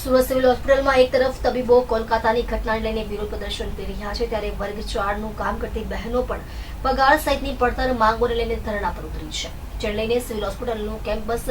Surat civil હોસ્પિટલમાં એક તરફ તબીબો કોલકાતાની ઘટનાને લઈને વિરોધ પ્રદર્શન કરી રહ્યા છે, ત્યારે વર્ગ ચારનું કામ કરતી બહેનો પણ પગાર સહિતની પડતર માંગોને લઈને ધરણા પર ઉતરી છે. જેને લઈને સિવિલ હોસ્પિટલનું કેમ્પસ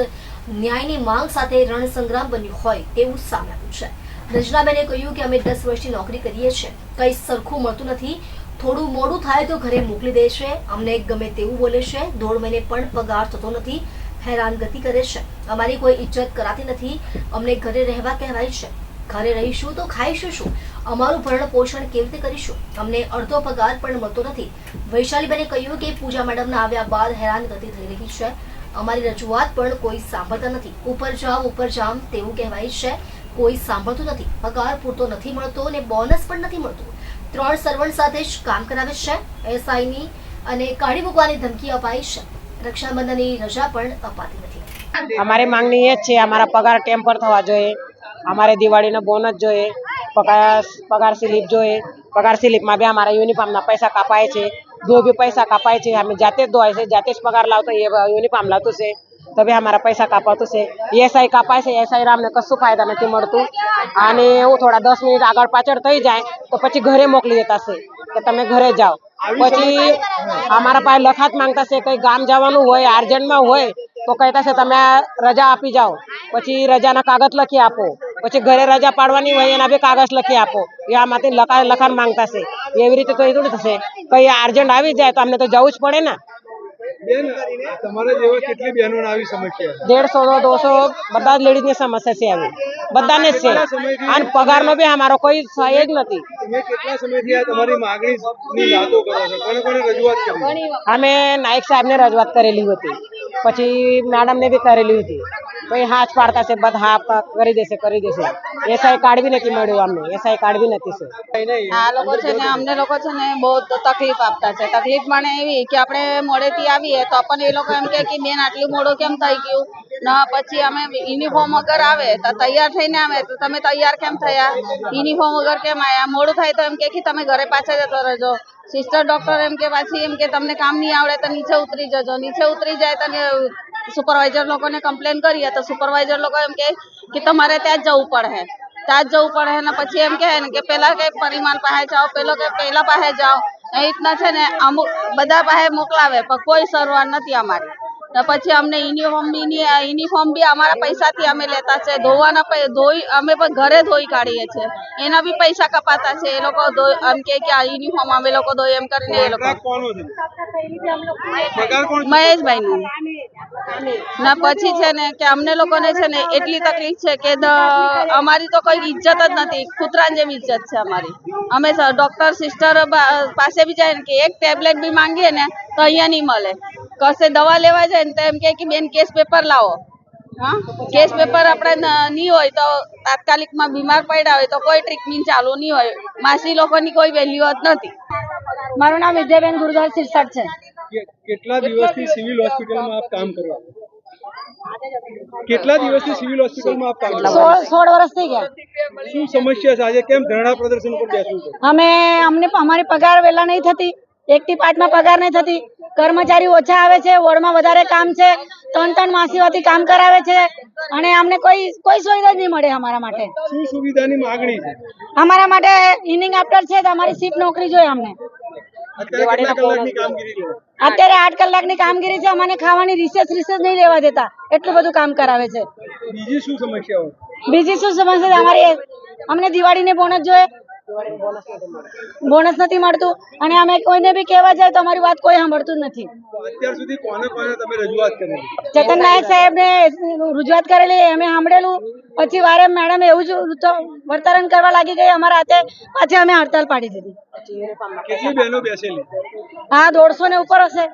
ન્યાયની માંગ સાથે રણસંગ્રામ બન્યું હોય તેવું સામે આવ્યું છે. રચનાબેને કહ્યું કે અમે દસ વર્ષની નોકરી કરીએ છીએ. કંઈ સરખું મળતું નથી. થોડું મોડું થાય તો ઘરે મોકલી દે છે. અમને ગમે તેવું બોલે છે. દોઢ મહિને પણ પગાર થતો નથી. હેરાનગતિ કરે છે. અમારી કોઈ ઇજ્જત કરાતી નથી. અમને ઘરે રહેવા કહેવાય છે. ઘરે રહીશું તો ખાઈશું શું? અમારું ભરણ પોષણ કેવી રીતે કરીશું? અમને અડધો પગાર પણ મળતો નથી. વૈશાલીબેને કહ્યું કે પૂજા મેડમના આવ્યા બાદ હેરાનગતિ થઈ રહી છે. અમારી રજૂઆત પણ કોઈ સાંભળતા નથી. ઉપર જાઓ ઉપર જામ તેવું કહેવાય છે. કોઈ સાંભળતું નથી. પગાર પૂરતો નથી મળતો અને બોનસ પણ નથી મળતું. ત્રણ સર્વન્ટ સાથે જ કામ કરાવે છે. એસઆઈની અને કાઢી મૂકવાની ધમકી અપાઈ છે. રક્ષાબંધનની અમારી માંગણી એ જ છે, અમારા પગાર ટેમ પર થવા જોઈએ. અમારે દિવાળીનો બોનસ જોઈએ, પગાર પગાર સ્લીપ જોઈએ. પગાર સ્લીપમાં બી અમારા યુનિફોર્મના પૈસા કપાય છે જો બી પૈસા કાપાય છે. અમે જાતે જ ધોવાય છે, જાતે જ પગાર લાવતો એ યુનિફોર્મ લાવતું છે. તો બી અમારા પૈસા કાપાતું છે. એસઆઈ કાપાય છે એસઆઈ રામને કશું ફાયદા નથી મળતું. અને એવું થોડા દસ મિનિટ આગળ પાછળ થઈ જાય, તો પછી ઘરે મોકલી દેતા છે, કે તમે ઘરે જાઓ. પછી અમારા પાસે લખાત માંગતા છે કઈ ગામ જવાનું હોય અર્જન્ટમાં હોય તો કહેતા છે તમે રજા આપી જાઓ. પછી રજાના કાગળ લખી આપો. પછી ઘરે રજા પાડવાની હોય એના બી કાગળ લખી આપો. એ આમાંથી લખા લખાણ માંગતા છે. એવી રીતે તો એ થોડું થશે. કઈ અર્જન્ટ આવી જાય તો અમને તો જવું જ પડે ને. તમારા જેવા કેટલી બહેનોને આવી સમસ્યા છે? દેડસો નો દોસો બધા જ લેડીઝની સમસ્યા છે આવી બધાને જ છે. અને પગારનો બી અમારો કોઈ સહાય જ નથી. અમે નાયક સાહેબ ને રજૂઆત કરેલી હતી. પછી મેડમ ને બી કરેલી હતી. પછી હાથ પાડતા છે, બધા હા કરી દેશે કરી દેશે. એસઆઈ કાર્ડ બી નથી મળ્યું અમને, એસઆઈ કાર્ડ બી નથી આ લોકો છે ને, અમને લોકો છે ને બહુ તકલીફ આપતા છે. તકલીફ મને એવી કે આપણે મોડેથી આવીએ તો પણ એ લોકો એમ કે બેન આટલું મોડું કેમ થઈ ગયું? ને, પછી અમે યુનિફોર્મ વગર આવે તો તૈયાર થઈને આવે તો તમે તૈયાર કેમ થયા? યુનિફોર્મ વગર કેમ આવ્યા મોડું થાય તો એમ કે તમે ઘરે પાછા જતો રહેજો. સિસ્ટર ડોક્ટર એમ કે પાછી એમ કે તમને કામ નહીં આવડે તો નીચે ઉતરી જજો. નીચે ઉતરી જાય તો સુપરવાઇઝર લોકોને કમ્પ્લેન કરીએ તો સુપરવાઇઝર લોકો એમ કે તમારે ત્યાં જ જવું પડે. ત્યાં જ જવું પડે ને પછી એમ કહે કે પેલા કે પરિમાણ પાસે જાઓ, પેલો કે પેલા પાસે જાઓ. એ રીતના છે ને અમુક બધા પાસે મોકલાવે, પણ કોઈ સરવાર નથી અમારી. પછી અમને યુનિફોર્મ બી ની યુનિફોર્મ બી અમારા પૈસાથી અમે લેતા છે. ધોવાના ધોઈ અમે પણ ઘરે ધોઈ કાઢીએ છીએ. એના બી પૈસા કપાતા છે. એ લોકો ધોઈ એમ કે આ યુનિફોર્મ અમે લોકો ધોઈ એમ કરીને એ લોકો? મહેશભાઈ નું ના, પછી છે ને કે અમને લોકોને છે ને એટલી તકલીફ છે કે અમારી તો કોઈ ઇજ્જત જ નથી કૂતરા જેવી ઇજ્જત છે અમારી. અમે ડોક્ટર સિસ્ટર પાસે બી જાય ને કે એક ટેબ્લેટ બી માંગીએ ને તો અહીંયા નહીં મળે. કશે દવા લેવા જાય ને તો એમ કે બેન કેસ પેપર લાવો. હા? કેસ પેપર આપણે નહીં હોય તો તાત્કાલિકમાં બીમાર પડ્યા હોય તો કોઈ ટ્રીટમેન્ટ ચાલુ નહીં હોય. માસી લોકોની કોઈ વેલ્યુ જ નથી. મારું નામ વિદ્યાબેન ગુરુદાસ સિરસાટ છે. કેટલા દિવસથી સિવિલ હોસ્પિટલમાં આપ કામ કરો કેટલા દિવસથી સિવિલ હોસ્પિટલમાં આપ કામ કરો સોળ વર્ષ થઈ ગયા. શું સમસ્યા છે? આજે કેમ ધરણા પ્રદર્શન પર બેસવું છે? અમે અમને અમારી પગાર વહેલા નહીં થતી. એક થી પાંચમાં પગાર નહીં થતી. કર્મચારી ઓછા આવે છે વોર્ડમાં વધારે કામ છે ત્રણ ત્રણ માસીઓથી કામ કરાવે છે. અને અમને કોઈ કોઈ સુવિધા નહીં મળે અમારા માટે. શું સુવિધાની માંગણી છે? અમારા માટે ઇનિંગ આફ્ટર છે તો અમારી શિફ્ટ નોકરી જોઈએ અમને. અત્યારે આઠ કલાકની કામગીરી છે અમને ખાવાની રિસેસ રિસેસ નહીં લેવા દેતા. એટલું બધું કામ કરાવે છે. બીજી શું સમસ્યાઓ? બીજી શું સમસ્યા અમારી અમને દિવાળીને બોનસ જોઈએ. બોનસ નથી મળતું. અને અમે કોઈને બી કહેવા જાય તો અમારી વાત કોઈ સાંભળતું જ નથી. અત્યાર સુધી કોને કોને તમે રજૂઆત કરેલી? ચેતન નાયક સાહેબને રજૂઆત કરેલી અમે સાંભળેલું. પછી વારે મેડમ એવું જ તો વર્તન કરવા લાગી ગઈ અમારા હાથે પાછી અમે હડતાલ પાડી દીધી. કેટલી બહેનો બેસેલી? હા દોઢસો ને ઉપર હશે.